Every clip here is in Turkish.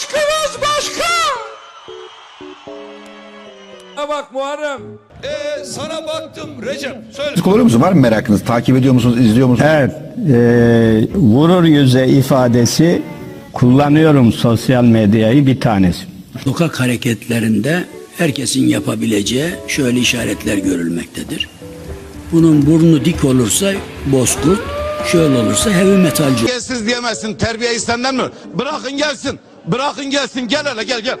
Aşkımız başka. Ha bak Muharrem. Ee, sana baktım Recep. Söyle. Müzik oluyor musunuz? Var mı merakınız? Takip ediyor musunuz? izliyor musunuz? Evet, e, vurur yüze ifadesi kullanıyorum sosyal medyayı bir tanesi. Sokak hareketlerinde herkesin yapabileceği şöyle işaretler görülmektedir. Bunun burnu dik olursa bozkurt, şöyle olursa heavy metalci Terbiyesiz diyemezsin. Terbiye senden mi? Bırakın gelsin. Bırakın gelsin. Gel hele gel gel.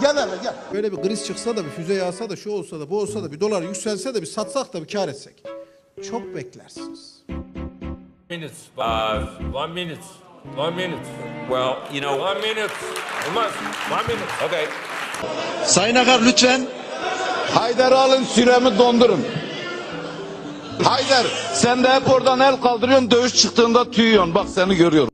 Gel hele gel. Böyle bir kriz çıksa da bir füze yağsa da şu olsa da bu olsa da bir dolar yükselse de bir satsak da bir kar etsek. Çok beklersiniz. Minutes. Uh, one minute. One minute. Well, you know. One minute. Must. One minute. Okay. Sayın Akar lütfen. Haydar alın süremi dondurun. Haydar sen de hep oradan el kaldırıyorsun dövüş çıktığında tüyüyorsun. Bak seni görüyorum.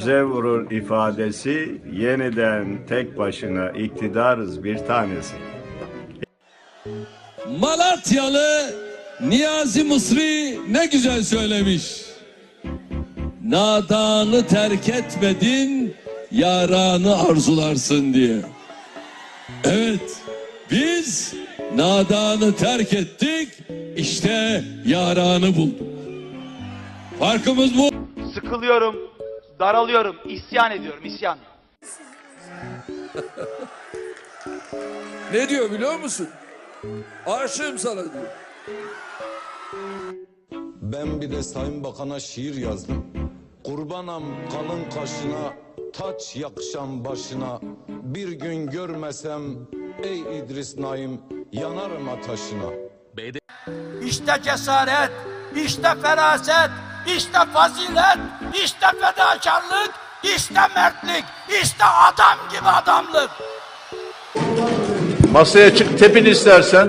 Yüze vurur ifadesi yeniden tek başına iktidarız bir tanesi. Malatyalı Niyazi Mısri ne güzel söylemiş. Nadanı terk etmedin, yaranı arzularsın diye. Evet, biz nadanı terk ettik, işte yaranı bulduk. Farkımız bu. sıkılıyorum, daralıyorum, isyan ediyorum, isyan. Ne diyor biliyor musun? Aşığım sana diyor. Ben bir de Sayın Bakan'a şiir yazdım. Kurbanam kalın kaşına, taç yakışan başına. Bir gün görmesem ey İdris Naim yanarım ateşine. İşte cesaret, işte feraset, işte fazilet, işte fedakarlık, işte mertlik, işte adam gibi adamlık. Masaya çık tepin istersen.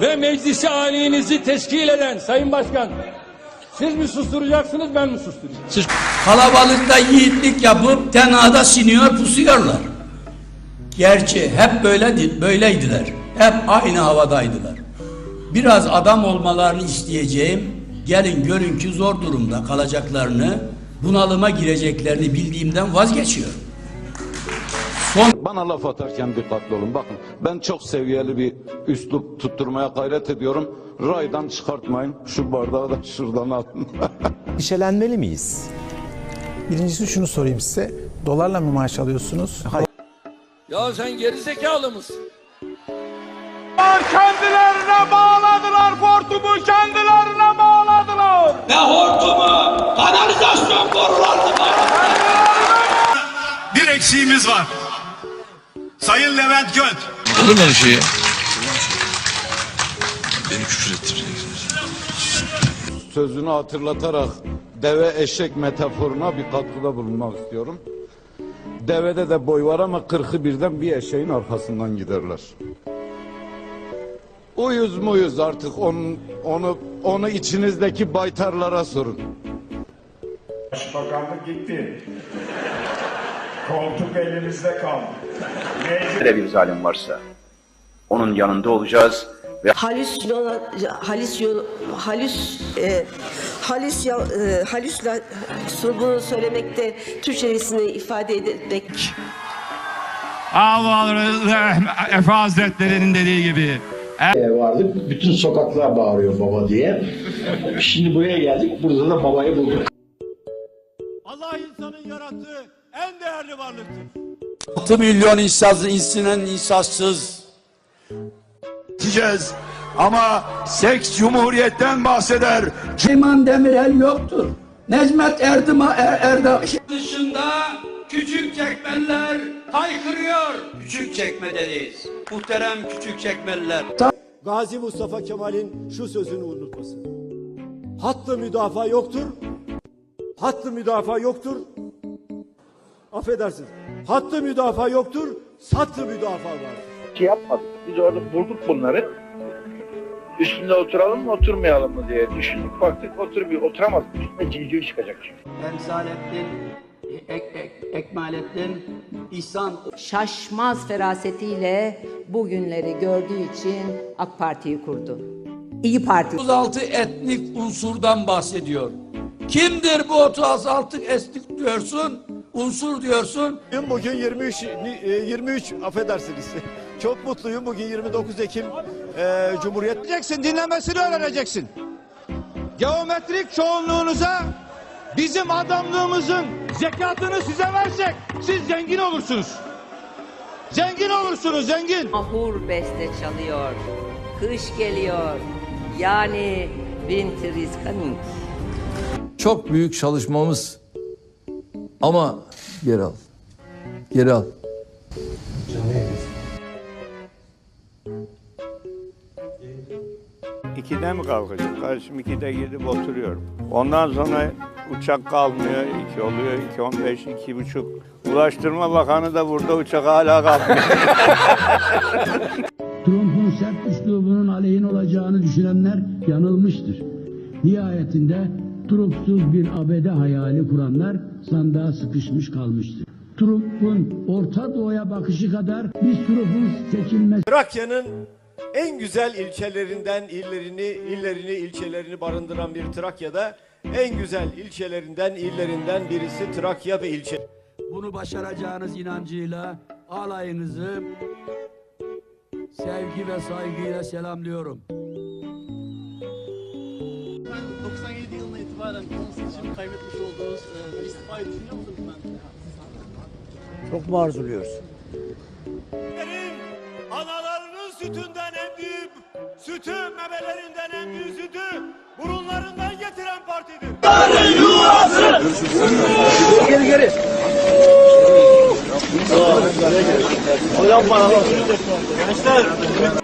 Ve meclisi alinizi teşkil eden Sayın Başkan, siz mi susturacaksınız ben mi susturacağım? Kalabalıkta yiğitlik yapıp tenada siniyor pusuyorlar. Gerçi hep böyle böyleydiler. Hep aynı havadaydılar. Biraz adam olmalarını isteyeceğim. Gelin görün ki zor durumda kalacaklarını, bunalıma gireceklerini bildiğimden vazgeçiyorum. Bana laf atarken dikkatli olun. Bakın ben çok seviyeli bir üslup tutturmaya gayret ediyorum. Raydan çıkartmayın. Şu bardağı da şuradan alın. endişelenmeli miyiz? Birincisi şunu sorayım size. Dolarla mı maaş alıyorsunuz? Ya sen geri zekalı mısın? Kendilerine bağladılar Eksiğimiz var. Sayın Levent Göt. Olur mu öyle şey ya? Sözünü hatırlatarak deve eşek metaforuna bir katkıda bulunmak istiyorum. Devede de boy var ama kırkı birden bir eşeğin arkasından giderler. Uyuz muyuz artık onu, onu, onu içinizdeki baytarlara sorun. Başbakanlık gitti. Koltuk elimizde kaldı. Böyle bir zalim varsa onun yanında olacağız ve halüsyon halüsyon halüs e, halüs ya- e, halüsla bunu söylemekte Türkçesini ifade etmek Allah Efe Hazretleri'nin dediği gibi. vardık. Bütün sokaklar bağırıyor baba diye. Şimdi buraya geldik. Burada da babayı bulduk. En değerli varlıktır. 6 milyon insaz, insinen insansız. Diyeceğiz. Ama seks cumhuriyetten bahseder. Süleyman Demirel yoktur. Necmet Erdima er, Erdem dışında küçük çekmeler haykırıyor. Küçük çekmedeyiz. Muhterem küçük çekmeliler. Gazi Mustafa Kemal'in şu sözünü unutmasın. Hattı müdafaa yoktur. Hattı müdafaa yoktur. Affedersiniz. Hattı müdafaa yoktur. Sattı müdafaa vardır. Şey yapmadık. Biz orada bulduk bunları. Üstünde oturalım mı oturmayalım mı diye düşündük. Baktık otur bir oturamadık. Üstünde civciv çıkacak çünkü. Emsalettin, ek, ek, Ekmalettin, İhsan şaşmaz ferasetiyle bugünleri gördüğü için AK Parti'yi kurdu. İyi Parti 36 etnik unsurdan bahsediyor. Kimdir bu 36 etnik diyorsun, unsur diyorsun. Bugün 23, ni- e, 23 affedersiniz. Çok mutluyum. Bugün 29 Ekim e, Cumhuriyet. Dinlemesini öğreneceksin. Geometrik çoğunluğunuza bizim adamlığımızın zekatını size versek siz zengin olursunuz. Zengin olursunuz, zengin. Mahur beste çalıyor. Kış geliyor. Yani winter is coming. Çok büyük çalışmamız ama geri al. Geri al. İkide mi kalkacağım? Kardeşim ikide gidip oturuyorum. Ondan sonra uçak kalmıyor. iki oluyor. iki on beş, iki buçuk. Ulaştırma Bakanı da burada uçak hala kalkmıyor. Trump'un sert üslubunun aleyhine olacağını düşünenler yanılmıştır. Nihayetinde Trump'suz bir ABD hayali kuranlar sandığa sıkışmış kalmıştır. Trump'un Orta Doğu'ya bakışı kadar biz Trump'un seçilmesi Trakya'nın en güzel ilçelerinden illerini, illerini, ilçelerini barındıran bir Trakya'da en güzel ilçelerinden, illerinden birisi Trakya ve ilçe. Bunu başaracağınız inancıyla alayınızı sevgi ve saygıyla selamlıyorum. 97 yılına itibaren konseçimi kaybetmiş olduğunuz e, istifayı düşünüyor musunuz ben? Çok mu arzuluyoruz? Analarının sütünden en büyük, sütü memelerinden en büyük sütü burunlarından getiren partidir. Geri geri. Hocam bana Gençler